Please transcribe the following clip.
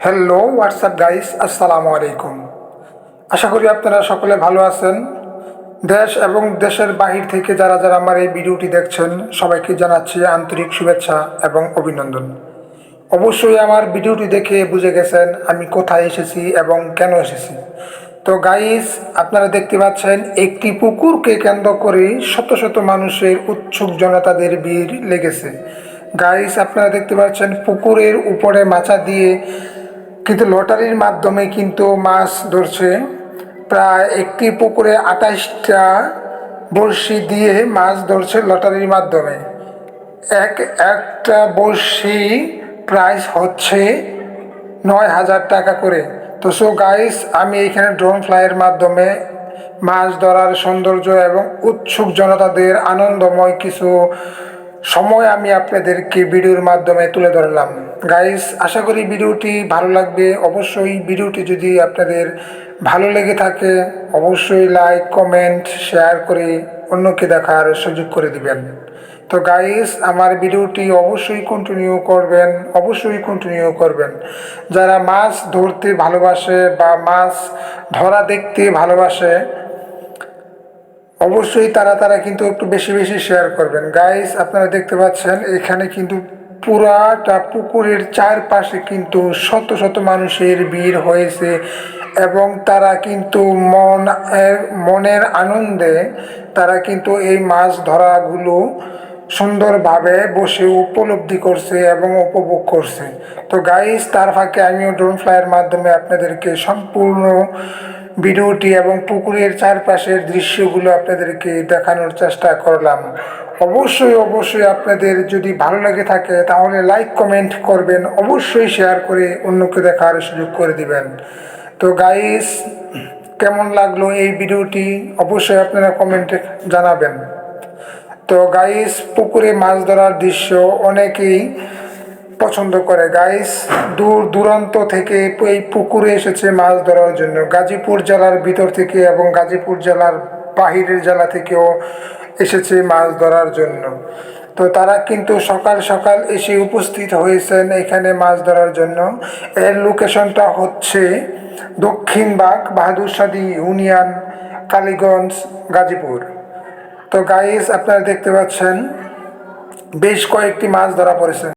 Hello WhatsApp guys আসসালামু আলাইকুম আশা করি আপনারা সকলে ভালো আছেন। দেশ এবং দেশের বাহির থেকে যারা যারা আমার এই ভিডিওটি দেখছেন, সবাইকে জানাচ্ছি আন্তরিক শুভেচ্ছা এবং অভিনন্দন। অবশ্যই আমার ভিডিওটি দেখে বুঝে গেছেন আমি কোথায় এসেছি এবং কেন এসেছি। তো গাইস আপনারা দেখতে পাচ্ছেন, একটি পুকুরকে কেন্দ্র করে শত শত মানুষের উৎসুক জনতাদের ভিড় লেগেছে। গাইস আপনারা দেখতে পাচ্ছেন পুকুরের উপরে মাচা দিয়ে কিন্তু লটারির মাধ্যমে কিন্তু মাছ ধরছে। প্রায় একটি পুকুরে আঠাশটা বড়শি দিয়ে মাছ ধরছে লটারির মাধ্যমে। এক, একটা বড়শি প্রাইস হচ্ছে নয় হাজার টাকা করে। তো সো গাইস আমি এখানে ড্রোন ফ্লাইয়ের মাধ্যমে মাছ ধরার সৌন্দর্য এবং উৎসুক জনতাদের আনন্দময় কিছু সময় আমি আপনাদেরকে ভিডিওর মাধ্যমে তুলে ধরলাম। গাইস আশা করি ভিডিওটি ভালো লাগবে। অবশ্যই ভিডিওটি যদি আপনাদের ভালো লেগে থাকে, অবশ্যই লাইক কমেন্ট শেয়ার করে অন্যকে দেখার সুযোগ করে দিবেন। তো গাইস আমার ভিডিওটি অবশ্যই কন্টিনিউ করবেন, অবশ্যই কন্টিনিউ করবেন। যারা মাছ ধরতে ভালোবাসে বা মাছ ধরা দেখতে ভালোবাসে, অবশ্যই তারা তারা কিন্তু একটু বেশি বেশি শেয়ার করবেন। গাইস আপনারা দেখতে পাচ্ছেন, এখানে কিন্তু পুরাটা পুকুরের চারপাশে কিন্তু শত শত মানুষের ভিড় হয়েছে এবং তারা কিন্তু মন মনের আনন্দে তারা কিন্তু এই মাছ ধরাগুলো সুন্দরভাবে বসে উপলব্ধি করছে এবং উপভোগ করছে। তো গাইস তার ফাঁকে আমিও ড্রোন ফ্লাইয়ের মাধ্যমে আপনাদেরকে সম্পূর্ণ ভিডিওটি এবং পুকুরের চারপাশের দৃশ্যগুলো আপনাদেরকে দেখানোর চেষ্টা করলাম। অবশ্যই অবশ্যই আপনাদের যদি ভালো লাগে থাকে, তাহলে লাইক কমেন্ট করবেন, অবশ্যই শেয়ার করে অন্যকে দেখার সুযোগ করে দিবেন। তো গাইস কেমন লাগল এই ভিডিওটি? অবশ্যই আপনারা কমেন্টে জানাবেন। তো গাইস পুকুরে মাছ ধরার দৃশ্য অনেকেই পছন্দ করে গাইস দূর দূরান্ত থেকে এই পুকুরে এসেছে মাছ ধরার জন্য। গাজীপুর জেলার ভিতর থেকে এবং গাজীপুর জেলার বাহিরের জেলা থেকেও এসেছে মাছ ধরার জন্য। তো তারা কিন্তু সকাল সকাল এসে উপস্থিত হয়েছেন এখানে মাছ ধরার জন্য। এর লোকেশনটা হচ্ছে দক্ষিণবাগ বাহাদুরশাদী ইউনিয়ন, কালীগঞ্জ, গাজীপুর। তো গাইস আপনারা দেখতে পাচ্ছেন, বেশ কয়েকটি মাছ ধরা পড়েছে।